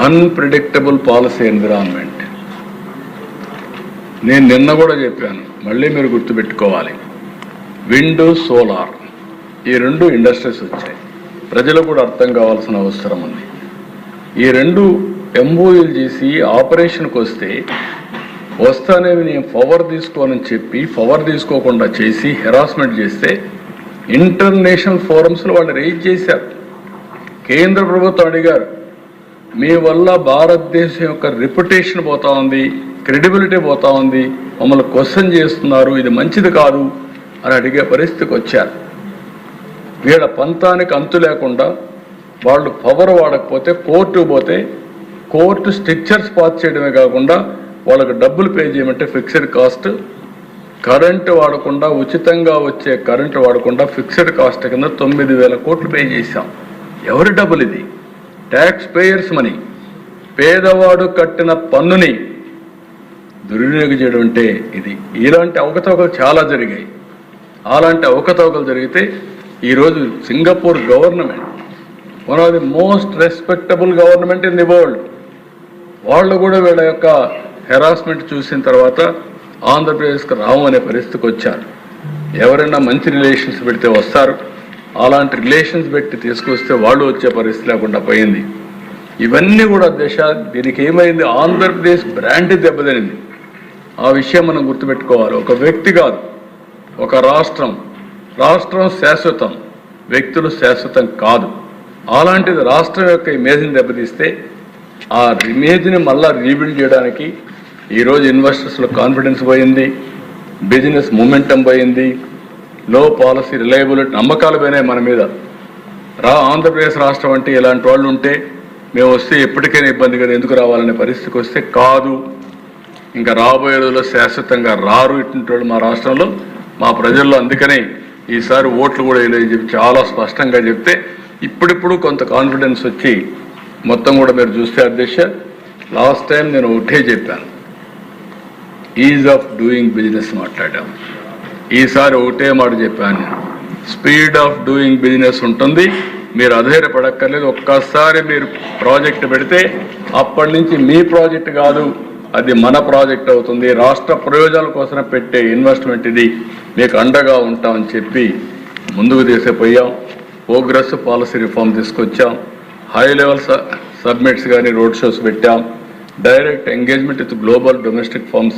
Unpredictable policy environment నేను నిన్న కూడా చెప్పాను మళ్ళీ మీరు గుర్తుపెట్టుకోవాలి. Wind solar. ఈ రెండు ఇండస్ట్రీస్ వచ్చాయి. ప్రజలకు కూడా అర్థం కావాల్సిన అవసరం ఉంది. ఈ రెండు ఎంఓయూలు చేసి ఆపరేషన్కి వస్తే వస్తానేవి నేను పవర్ తీసుకోనని చెప్పి పవర్ తీసుకోకుండా చేసి హెరాస్మెంట్ చేస్తే ఇంటర్నేషనల్ ఫోరమ్స్లో వాళ్ళు రేజ్ చేశారు. కేంద్ర ప్రభుత్వం అడిగారు మీ వల్ల భారతదేశం యొక్క రిప్యుటేషన్ పోతా ఉంది క్రెడిబిలిటీ పోతా ఉంది. మమ్మల్ని క్వశ్చన్ చేస్తున్నారు ఇది మంచిది కాదు అని అడిగే పరిస్థితికి వచ్చారు. వీళ్ళ పంతానికి అంతు లేకుండా వాళ్ళు పవర్ వాడకపోతే కోర్టు పోతే కోర్టు స్ట్రక్చర్స్ పాస్ చేయడమే కాకుండా వాళ్ళకి డబ్బులు పే చేయమంటే ఫిక్స్డ్ కాస్ట్ కరెంటు వాడకుండా ఉచితంగా వచ్చే కరెంటు వాడకుండా ఫిక్స్డ్ కాస్ట్ కింద తొమ్మిది వేల కోట్లు పే చేశాం. ఎవరి డబ్బులు ఇది? ట్యాక్స్ పేయర్స్ మనీ పేదవాడు కట్టిన పన్నుని దుర్వినియోగం చేయడం అంటే ఇది. ఇలాంటి అవకతవకలు చాలా జరిగాయి. అలాంటి అవకతవకలు జరిగితే ఈరోజు Singapore government one of the most respectable government in the world వాళ్ళు కూడా వీళ్ళ యొక్క హెరాస్మెంట్ చూసిన తర్వాత ఆంధ్రప్రదేశ్కి రాము అనే పరిస్థితికి వచ్చారు. ఎవరైనా మంచి రిలేషన్స్ పెడితే వస్తారు. అలాంటి రిలేషన్స్ పెట్టి తీసుకొస్తే వాళ్ళు వచ్చే పరిస్థితి లేకుండా పోయింది. ఇవన్నీ కూడా దశ దీనికి ఏమైంది? ఆంధ్రప్రదేశ్ బ్రాండ్ దెబ్బతినింది. ఆ విషయం మనం గుర్తుపెట్టుకోవాలి. ఒక వ్యక్తి కాదు ఒక రాష్ట్రం. రాష్ట్రం శాశ్వతం వ్యక్తులు శాశ్వతం కాదు. అలాంటిది రాష్ట్రం యొక్క ఇమేజ్ని దెబ్బతీస్తే ఆ ఇమేజ్ని మళ్ళా రీబిల్డ్ చేయడానికి ఈరోజు ఇన్వెస్టర్స్లో కాన్ఫిడెన్స్ పోయింది బిజినెస్ మూమెంటం పోయింది లో పాలసీ రిలయబిలిటీ నమ్మకాలు పోయినాయి మన మీద. రా ఆంధ్రప్రదేశ్ రాష్ట్రం అంటే ఇలాంటి వాళ్ళు ఉంటే మేము వస్తే ఎప్పటికైనా ఇబ్బంది కదా ఎందుకు రావాలనే పరిస్థితికి వస్తే కాదు. ఇంకా రాబోయే రోజుల్లో శాశ్వతంగా రారు ఇటువంటి వాళ్ళు మా రాష్ట్రంలో మా ప్రజల్లో. అందుకనే ఈసారి ఓట్లు కూడా వేయలేదని చెప్పి చాలా స్పష్టంగా చెప్తే ఇప్పుడిప్పుడు కొంత కాన్ఫిడెన్స్ వచ్చి మొత్తం కూడా మీరు చూస్తే అధ్యక్ష లాస్ట్ టైం నేను ఒకటే చెప్పాను. ఈజ్ ఆఫ్ డూయింగ్ బిజినెస్ మాట్లాడాము. ఈసారి ఒకటే మాట చెప్పాను. స్పీడ్ ఆఫ్ డూయింగ్ బిజినెస్ ఉంటుంది. మీరు అధైర్యపడక్కర్లేదు. ఒక్కసారి మీరు ప్రాజెక్ట్ పెడితే అప్పటి నుంచి మీ ప్రాజెక్ట్ కాదు అది మన ప్రాజెక్ట్ అవుతుంది. రాష్ట్ర ప్రయోజనాల కోసం పెట్టే ఇన్వెస్ట్మెంట్ ఇది. మీకు అండగా ఉంటామని చెప్పి ముందుకు తీసిపోయాం. ప్రోగ్రెస్ పాలసీ రిఫార్మ్ తీసుకొచ్చాం. హై లెవెల్ సబ్మిట్స్ కానీ రోడ్ షోస్ పెట్టాం. Direct engagement with global domestic firms